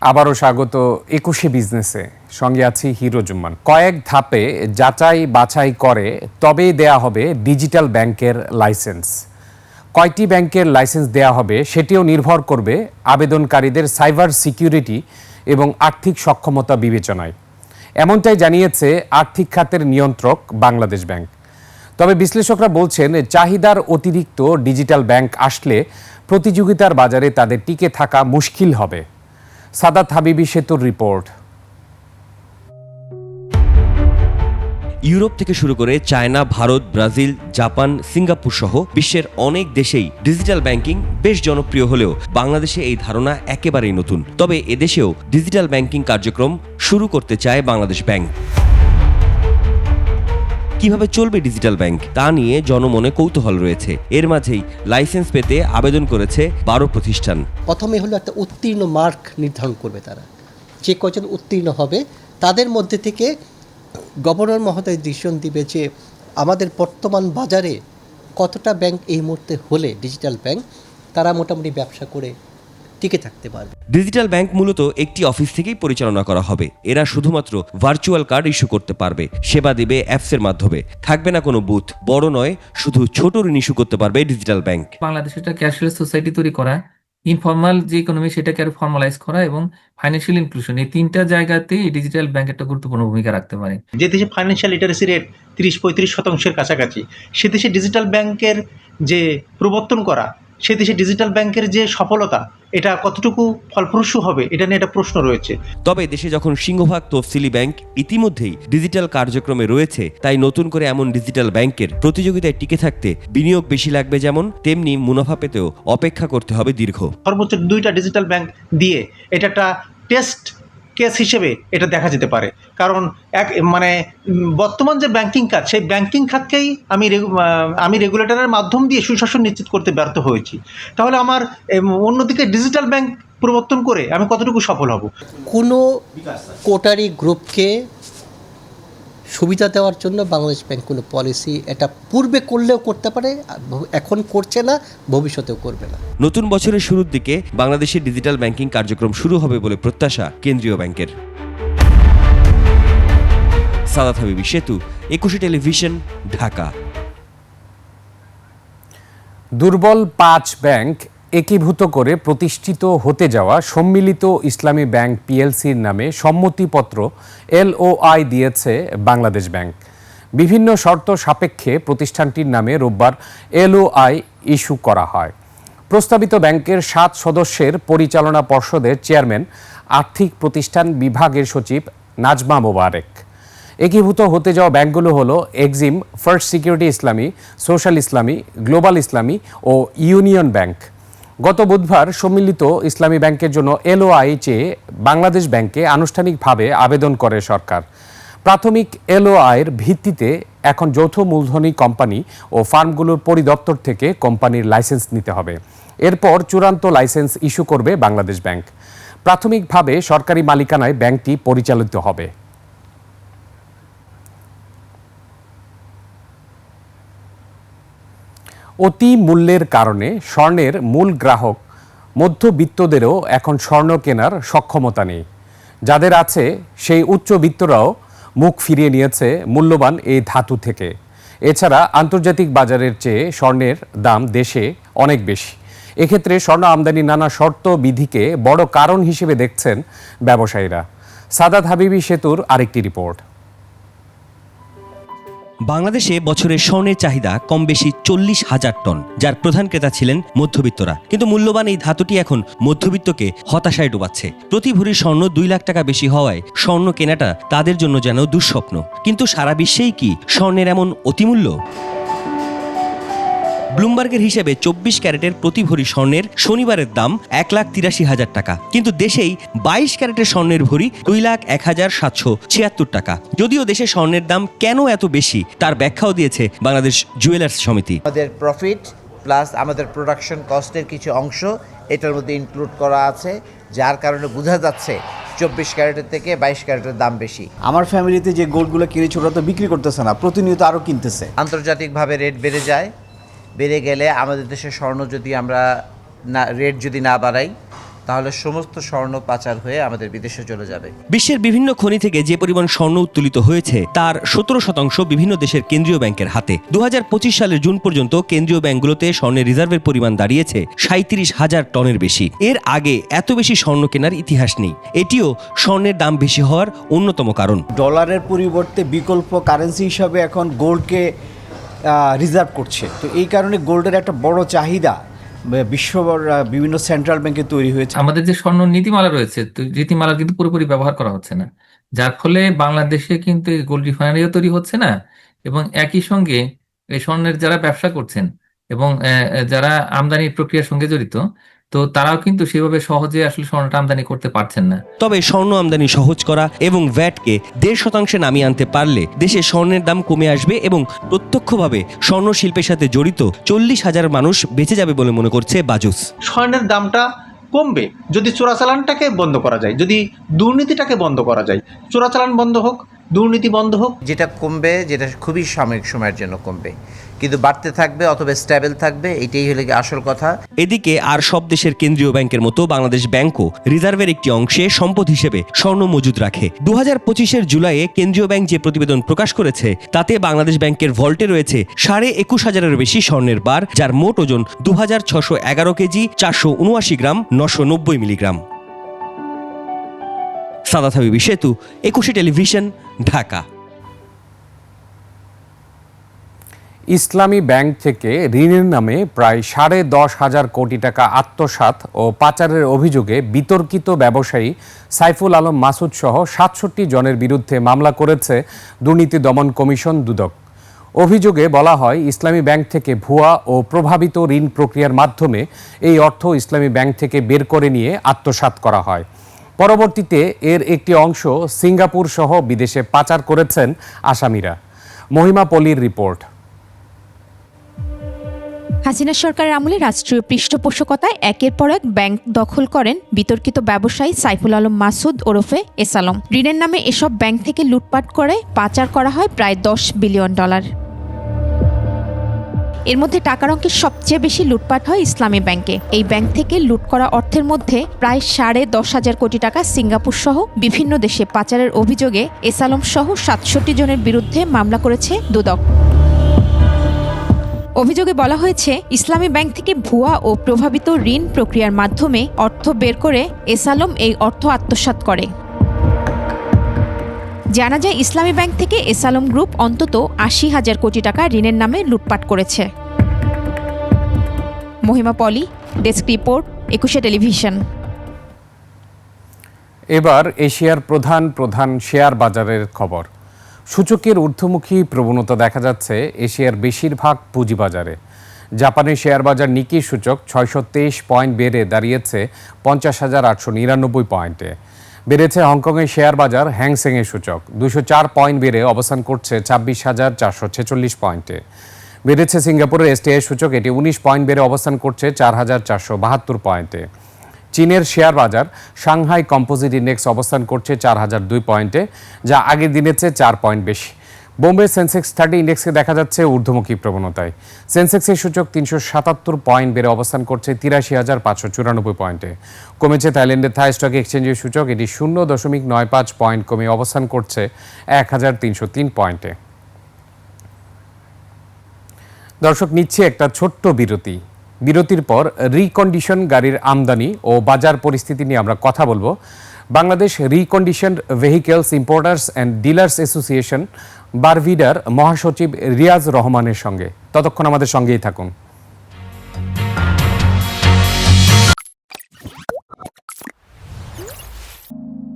আবারও স্বাগত একুশে বিজনেসে। সঙ্গে আছি হিরো জুম্মান। কয়েক ধাপে যাচাই বাছাই করে তবেই দেয়া হবে ডিজিটাল ব্যাংকের লাইসেন্স। কয়টি ব্যাংকের লাইসেন্স দেয়া হবে সেটিও নির্ভর করবে আবেদনকারীদের সাইবার সিকিউরিটি এবং আর্থিক সক্ষমতা বিবেচনায়। এমনটাই জানিয়েছে আর্থিক খাতের নিয়ন্ত্রক বাংলাদেশ ব্যাংক। তবে বিশ্লেষকরা বলছেন, চাহিদার অতিরিক্ত ডিজিটাল ব্যাংক আসলে প্রতিযোগিতার বাজারে তাদের টিকে থাকা মুশকিল হবে। সাদাত হাবিবি সেতুর রিপোর্ট। ইউরোপ থেকে শুরু করে China, Bharat, Brazil, Japan, Singapore সহ বিশ্বের অনেক দেশেই ডিজিটাল ব্যাংকিং বেশ জনপ্রিয় হলেও বাংলাদেশে এই ধারণা একেবারেই নতুন। তবে এদেশেও ডিজিটাল ব্যাংকিং কার্যক্রম শুরু করতে চায় বাংলাদেশ ব্যাংক। কীভাবে চলবে ডিজিটাল ব্যাংক? তা নিয়ে জনমনে কৌতূহল রয়েছে। এর মাঝেই লাইসেন্স পেতে আবেদন করেছে বারো প্রতিষ্ঠান। প্রথমে হলো একটা উত্তীর্ণ মার্ক নির্ধারণ করবে তারা। যে কজন উত্তীর্ণ হবে, তাদের মধ্যে থেকে গভর্নর মহোদয় ডিসিশন দিবে যে আমাদের বর্তমান বাজারে কতটা ব্যাংক এই মুহূর্তে হলে ডিজিটাল ব্যাংক, তারা মোটামুটি ব্যবসা করে টিকে থাকতে পারবে। ডিজিটাল ব্যাংক মূলত একটি অফিস থেকেই পরিচালনা করা হবে। এরা শুধুমাত্র ভার্চুয়াল কার্ড ইস্যু করতে পারবে সেবা দেবে অ্যাপসের মাধ্যমে। থাকবে না কোনো বুথ বড় নয় শুধু ছোট ঋণ ইস্যু করতে পারবে ডিজিটাল ব্যাংক। বাংলাদেশে একটা ক্যাশলেস সোসাইটি তৈরি করা ইনফর্মাল যে ইকোনমি সেটাকে আরও ফর্মালাইজ করা এবং ফাইন্যান্সিয়াল ইনক্লুশন এই তিনটা জায়গাতেই এই ডিজিটাল ব্যাংক একটা গুরুত্বপূর্ণ ভূমিকা রাখতে পারে। যে দেশে ফাইন্যান্সিয়াল লিটারেসি রেট তিরিশ পঁয়ত্রিশ শতাংশের কাছাকাছি সে দেশে ডিজিটাল ব্যাংকের যে প্রবর্তন করা সে দেশে ডিজিটাল ব্যাংকের যে সফলতা এটা কতটুকু ফলপ্রসূ হবে এটা নিয়ে একটা প্রশ্ন রয়েছে। তবে দেশে যখন সিংহভাগ তফসিলি ব্যাংক ইতিমধ্যেই ডিজিটাল কার্যক্রমে রয়েছে তাই নতুন করে এমন ডিজিটাল ব্যাংকের প্রতিযোগিতায় টিকে থাকতে বিনিয়োগ বেশি লাগবে যেমন তেমনি মুনাফা পেতেও অপেক্ষা করতে হবে দীর্ঘ। সর্বোচ্চ দুইটা ডিজিটাল ব্যাংক দিয়ে এটা একটা টেস্ট কেস হিসেবে এটা দেখা যেতে পারে। কারণ এক মানে বর্তমান যে ব্যাংকিং খাত সেই ব্যাংকিং খাতকেই আমি আমি রেগুলেটরের মাধ্যম দিয়ে সুশাসন নিশ্চিত করতে ব্যর্থ হয়েছি। তাহলে আমার অন্যদিকে ডিজিটাল ব্যাংক প্রবর্তন করে আমি কতটুকু সফল হব? কোনো কোটারি গ্রুপকে সুবিধা দেওয়ার জন্য বাংলাদেশ ব্যাংক কোনো পলিসি এটা পূর্বে করলেও করতে পারে এখন করছে না ভবিষ্যতেও করবে না। নতুন বছরের শুরুর দিকে বাংলাদেশে ডিজিটাল ব্যাংকিং কার্যক্রম শুরু হবে বলে প্রত্যাশা কেন্দ্রীয় ব্যাংকের। সাদাত হাবিবি সেতু একুশে টেলিভিশন ঢাকা। দুর্বল পাঁচ ব্যাংক একীভূত করে প্রতিষ্ঠিত হতে যাওয়া সম্মিলিত ইসলামী ব্যাংক পিএলসির নামে সম্মতিপত্র এলওআই দিয়েছে বাংলাদেশ ব্যাংক। বিভিন্ন শর্ত সাপেক্ষে প্রতিষ্ঠানটির নামে রোববার এলওআই ইস্যু করা হয়। প্রস্তাবিত ব্যাংকের সাত সদস্যের পরিচালনা পর্ষদের চেয়ারম্যান, আর্থিক প্রতিষ্ঠান বিভাগের সচিব নাজমা মোবারেক। একীভূত হতে যাওয়া ব্যাংকগুলো হলো Exim, First Security Islami, Social Islami, Global Islami ও ইউনিয়ন ব্যাংক। গত বুধবার সম্মিলিত ইসলামী ব্যাংকের জন্য এলওআই চেয়ে বাংলাদেশ ব্যাংকে আনুষ্ঠানিকভাবে আবেদন করে সরকার। প্রাথমিক এলওআইয়ের ভিত্তিতে এখন যৌথ মূলধনী কোম্পানি ও ফার্মগুলোর পরিদপ্তর থেকে কোম্পানির লাইসেন্স নিতে হবে। এরপর চূড়ান্ত লাইসেন্স ইস্যু করবে বাংলাদেশ ব্যাংক। প্রাথমিকভাবে সরকারি মালিকানায় ব্যাংকটি পরিচালিত হবে। অতি মূল্যের কারণে স্বর্ণের মূল গ্রাহক মধ্যবিত্তদেরও এখন স্বর্ণ কেনার সক্ষমতা নেই। যাদের আছে, সেই উচ্চবিত্তরাও মুখ ফিরিয়ে নিয়েছে মূল্যবান এই ধাতু থেকে। এছাড়া আন্তর্জাতিক বাজারের চেয়ে স্বর্ণের দাম দেশে অনেক বেশি। এক্ষেত্রে স্বর্ণ আমদানি নানা শর্ত বিধিকে বড় কারণ হিসেবে দেখছেন ব্যবসায়ীরা। সাদাত হাবিবি সেতুর আরেকটি রিপোর্ট। বাংলাদেশে বছরে স্বর্ণের চাহিদা কম বেশি চল্লিশ হাজার টন, যার প্রধান ক্রেতা ছিলেন মধ্যবিত্তরা। কিন্তু মূল্যবান এই ধাতুটি এখন মধ্যবিত্তকে হতাশায় ডোবাচ্ছে। প্রতি ভরি স্বর্ণ দুই লাখ টাকা বেশি হওয়ায় স্বর্ণ কেনাটা তাদের জন্য যেন দুঃস্বপ্ন। কিন্তু সারা বিশ্বেই কি স্বর্ণের এমন অতিমূল্য? ব্লুমবার্গের হিসেবে চব্বিশ ক্যারেটের প্রতি ভরি স্বর্ণের শনিবারের দাম এক লাখ তিরাশি হাজার টাকা। কিন্তু দেশেই বাইশ ক্যারেটের স্বর্ণের ভরি দুই লাখ এক হাজার সাতশো ছিয়াত্তর টাকা। যদিও দেশে স্বর্ণের দাম কেন এত বেশি তার ব্যাখ্যাও দিয়েছে বাংলাদেশ জুয়েলার্স সমিতি। আমাদের প্রফিট প্লাস আমাদের প্রোডাকশন কস্টের কিছু অংশ এটার মধ্যে ইনক্লুড করা আছে যার কারণে বোঝা যাচ্ছে চব্বিশ ক্যারেটের থেকে বাইশ ক্যারেটের দাম বেশি। আমার ফ্যামিলিতে যে গোল্ডগুলো কিনেছে ওরা তো বিক্রি করতেছে না প্রতিনিয়ত আরও কিনতেছে। আন্তর্জাতিকভাবে রেট বেড়ে যায়। বেড়ে গেলে আমাদের দেশে স্বর্ণ যদি আমরা না রেট যদি না বাড়াই তাহলে সমস্ত স্বর্ণ পাচার হয়ে আমাদের বিদেশে চলে যাবে। বিশ্বের বিভিন্ন খনি থেকে যে পরিমাণ স্বর্ণ উত্তোলিত হয়েছে তার সতেরো শতাংশ বিভিন্ন দেশের কেন্দ্রীয় ব্যাংকের হাতে। দু হাজার পঁচিশ সালের জুন পর্যন্ত কেন্দ্রীয় ব্যাংকগুলোতে স্বর্ণের রিজার্ভের পরিমাণ দাঁড়িয়েছে সাঁত্রিশ হাজার টনের বেশি। এর আগে এত বেশি স্বর্ণ কেনার ইতিহাস নেই। এটিও স্বর্ণের দাম বেশি হওয়ার অন্যতম কারণ। ডলারের পরিবর্তে বিকল্প কারেন্সি হিসাবে এখন গোল্ডকে রিজার্ভ করছে। তো এই কারণে গোল্ডের একটা বড় চাহিদা বিশ্ব বিভিন্ন সেন্ট্রাল ব্যাংকে তৈরি হয়েছে। আমাদের যে স্বর্ণ নীতিমালা রয়েছে নীতিমালা কিন্তু পুরোপুরি ব্যবহার করা হচ্ছে না। যার ফলে বাংলাদেশে কিন্তু গোল্ড রিফাইনারিও তৈরি হচ্ছে না এবং একই সঙ্গে এই স্বর্ণের যারা ব্যবসা করছেন এবং যারা আমদানি প্রক্রিয়ার সঙ্গে জড়িত তো তারাও কিন্তু সেভাবে সহজে আসলে স্বর্ণটা আমদানি করতে পারছেন না। তবে স্বর্ণ আমদানি সহজ করা এবং ভ্যাটকে দেড় শতাংশে নামিয়ে আনতে পারলে দেশে স্বর্ণের দাম কমে আসবে এবং প্রত্যক্ষভাবে স্বর্ণ শিল্পের সাথে জড়িত চল্লিশ হাজার মানুষ বেঁচে যাবে বলে মনে করছে বাজুস। স্বর্ণের দামটা কমবে যদি চোরাচালানটাকে বন্ধ করা যায় যদি দুর্নীতিটাকে বন্ধ করা যায়। চোরাচালান বন্ধ হোক দুর্নীতি বন্ধ হোক। যেটা কমবে যেটা খুবই সাময়িক সময়ের জন্য কমবে। কিন্তু বাড়তে থাকবে অথবা স্ট্যাবেল থাকবে এটাই হলে আসল কথা। এদিকে আর সব দেশের কেন্দ্রীয় ব্যাংকের মতো বাংলাদেশ ব্যাংকও রিজার্ভের একটি অংশে সম্পদ হিসেবে স্বর্ণ মজুদ রাখে। দু হাজার পঁচিশের জুলাইয়ে কেন্দ্রীয় ব্যাংক যে প্রতিবেদন প্রকাশ করেছে তাতে বাংলাদেশ ব্যাংকের ভল্টে রয়েছে সাড়ে একুশ হাজারের বেশি স্বর্ণের বার যার মোট ওজন দু হাজার ছশো এগারো কেজি চারশো উনআশি গ্রাম নশো নব্বই মিলিগ্রাম। সাদাত হাবিবি সেতু, একুশে টেলিভিশন, ঢাকা। ইসলামী ব্যাংক থেকে ঋণের নামে প্রায় সাড়ে দশ হাজার কোটি টাকা আত্মসাৎ ও পাচারের অভিযোগে বিতর্কিত ব্যবসায়ী সাইফুল আলম মাসুদ সহ সাতষট্টি জনের বিরুদ্ধে মামলা করেছে দুর্নীতি দমন কমিশন দুদক। অভিযোগে বলা হয়, ইসলামী ব্যাংক থেকে ভুয়া ও প্রভাবিত ঋণ প্রক্রিয়ার মাধ্যমে এই অর্থ ইসলামী ব্যাংক থেকে বের করে নিয়ে আত্মসাৎ করা হয়। পরবর্তীতে এর একটি অংশ সিঙ্গাপুর সহ বিদেশে পাচার করেছেন আসামিরা। মহিমা পলির রিপোর্ট। হাসিনা সরকারের আমলে রাষ্ট্রীয় পৃষ্ঠপোষকতায় একের পর এক ব্যাংক দখল করেন বিতর্কিত ব্যবসায়ী সাইফুল আলম মাসুদ ওরফে এসালম ঋণের নামে এসব ব্যাংক থেকে লুটপাট করে পাচার করা হয় প্রায় দশ বিলিয়ন ডলার। এর মধ্যে টাকার অঙ্কের সবচেয়ে বেশি লুটপাট হয় ইসলামী ব্যাংকে। এই ব্যাংক থেকে লুট করা অর্থের মধ্যে প্রায় সাড়ে দশ হাজার কোটি টাকা সিঙ্গাপুর সহ বিভিন্ন দেশে পাচারের অভিযোগে এসালম সহ সাতষট্টি জনের বিরুদ্ধে মামলা করেছে দুদক। অভিযোগে বলা হয়েছে, ইসলামী ব্যাংক থেকে ভুয়া ও প্রভাবিত ঋণ প্রক্রিয়ার মাধ্যমে অর্থ বের করে এসালম এই অর্থ আত্মসাৎ করে। জানা যায়, ইসলামী ব্যাংক থেকে এসালম গ্রুপ অন্তত আশি হাজার কোটি টাকা ঋণের নামে লুটপাট করেছে। Mahima Poly, desk report, Ekushey television. এবার এশিয়ার প্রধান প্রধান শেয়ার বাজারের খবর। সূচকের ঊর্ধ্বমুখী প্রবণতা দেখা যাচ্ছে এশিয়ার বেশিরভাগ পুঁজিবাজারে। জাপানের শেয়ার বাজার নিকি সূচক ছয়শো তেইশ পয়েন্ট বেড়ে দাঁড়িয়েছে পঞ্চাশ হাজার আটশো নিরানব্বই পয়েন্টে। বেড়েছে হংকংয়ের শেয়ার বাজার হ্যাংসেংয়ের সূচক। দুশো চার পয়েন্ট বেড়ে অবস্থান করছে ছাব্বিশ হাজার চারশো ছেচল্লিশ পয়েন্টে। বেড়েছে সিঙ্গাপুরের এসটিআই সূচক, এটি উনিশ পয়েন্ট বেড়ে অবস্থান করছে চার হাজার চারশো বাহাত্তর পয়েন্টে। চীনের শেয়ার বাজার সাংহাই কম্পোজিট ইন্ডেক্স অবস্থান করছে চার হাজার দুই পয়েন্টে, যা আগের দিনের চেয়ে চার পয়েন্ট বেশি। বোম্বে সেন্সেক্স থার্টি ইন্ডেক্সকে দেখা যাচ্ছে ঊর্ধ্বমুখী প্রবণতায়। সেন্সেক্সের সূচক তিনশো সাতাত্তর পয়েন্ট বেড়ে অবস্থান করছে তিরাশি হাজার পাঁচশো চুরানব্বই পয়েন্টে। কমেছে থাইল্যান্ডের থাই স্টক এক্সচেঞ্জের সূচক, এটি শূন্য দশমিক নয় পাঁচ পয়েন্ট কমে অবস্থান করছে এক হাজার তিনশো তিন পয়েন্টে। দর্শক, নিচ্ছে একটা ছোট্ট বিরতি। বিরতির পর রিকন্ডিশন গাড়ির আমদানি ও বাজার পরিস্থিতি নিয়ে আমরা কথা বলব। Bangladesh recondition vehicles importers and dealers association বারভিডার মহাসচিব রিয়াজ রহমানের সঙ্গে। ততক্ষণ আমাদের সঙ্গেই থাকুন।